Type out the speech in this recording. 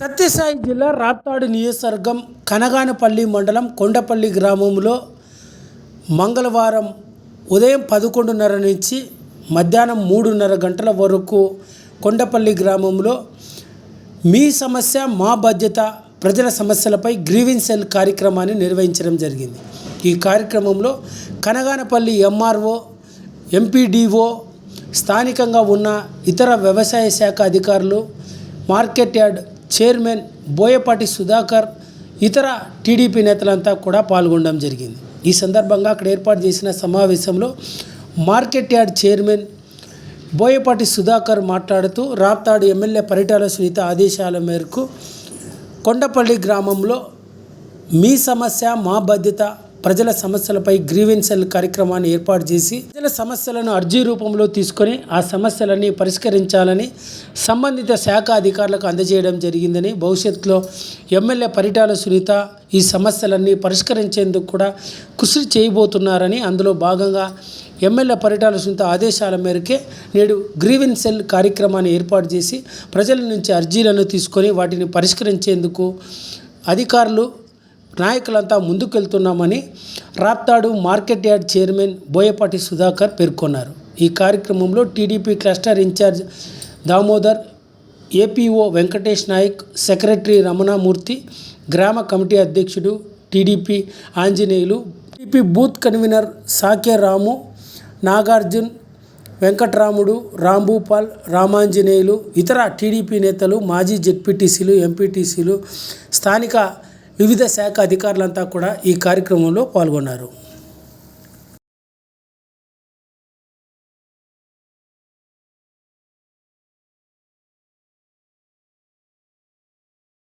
సత్యసాయి జిల్లా రాప్తాడు నియోజకవర్గం కనగానపల్లి మండలం కొండపల్లి గ్రామంలో మంగళవారం ఉదయం పదకొండున్నర నుంచి మధ్యాహ్నం మూడున్నర గంటల వరకు కొండపల్లి గ్రామంలో మీ సమస్య మా బాధ్యత ప్రజల సమస్యలపై గ్రీవింగ్ సెల్ కార్యక్రమాన్ని నిర్వహించడం జరిగింది. ఈ కార్యక్రమంలో కనగానపల్లి ఎంఆర్ఓ ఎంపీడీఓ స్థానికంగా ఉన్న ఇతర వ్యవసాయ శాఖ అధికారులు market yard chairman Boyapati Sudhakar ఇతర టీడీపీ నేతలంతా కూడా పాల్గొనడం జరిగింది. ఈ సందర్భంగా అక్కడ ఏర్పాటు చేసిన సమావేశంలో market yard chairman Boyapati Sudhakar మాట్లాడుతూ రాప్తాడు ఎమ్మెల్యే పరిటాల సునీత ఆదేశాల మేరకు కొండపల్లి గ్రామంలో మీ సమస్య మా బాధ్యత ప్రజల సమస్యలపై గ్రీవెన్సల్ కార్యక్రమాన్ని ఏర్పాటు చేసి ప్రజల సమస్యలను అర్జీ రూపంలో తీసుకొని ఆ సమస్యలన్నీ పరిష్కరించాలని సంబంధిత శాఖ అధికారులకు అందజేయడం జరిగిందని భవిష్యత్తులో ఎమ్మెల్యే పరిటాల సునీత ఈ సమస్యలన్నీ పరిష్కరించేందుకు కూడా కృషి చేయబోతున్నారని అందులో భాగంగా ఎమ్మెల్యే పరిటాల సునీత ఆదేశాల మేరకే నేడు గ్రీవెన్ సెల్ కార్యక్రమాన్ని ఏర్పాటు చేసి ప్రజల నుంచి అర్జీలను తీసుకొని వాటిని పరిష్కరించేందుకు అధికారులు నాయకులంతా ముందుకెళ్తున్నామని Raptadu market yard chairman Boyapati Sudhakar పేర్కొన్నారు. ఈ కార్యక్రమంలో TDP cluster in-charge Damodar APO Venkatesh Nayak secretary Ramanamurthy గ్రామ కమిటీ అధ్యక్షుడు TDP Anjaneyulu TDP booth convener Sake Ramu Nagarjun Venkatramudu Rambhupal Ramanjaneyulu ఇతర టీడీపీ నేతలు మాజీ జెడ్పీటీసీలు ఎంపీటీసీలు స్థానిక వివిధ శాఖ అధికారులంతా కూడా ఈ కార్యక్రమంలో పాల్గొన్నారు.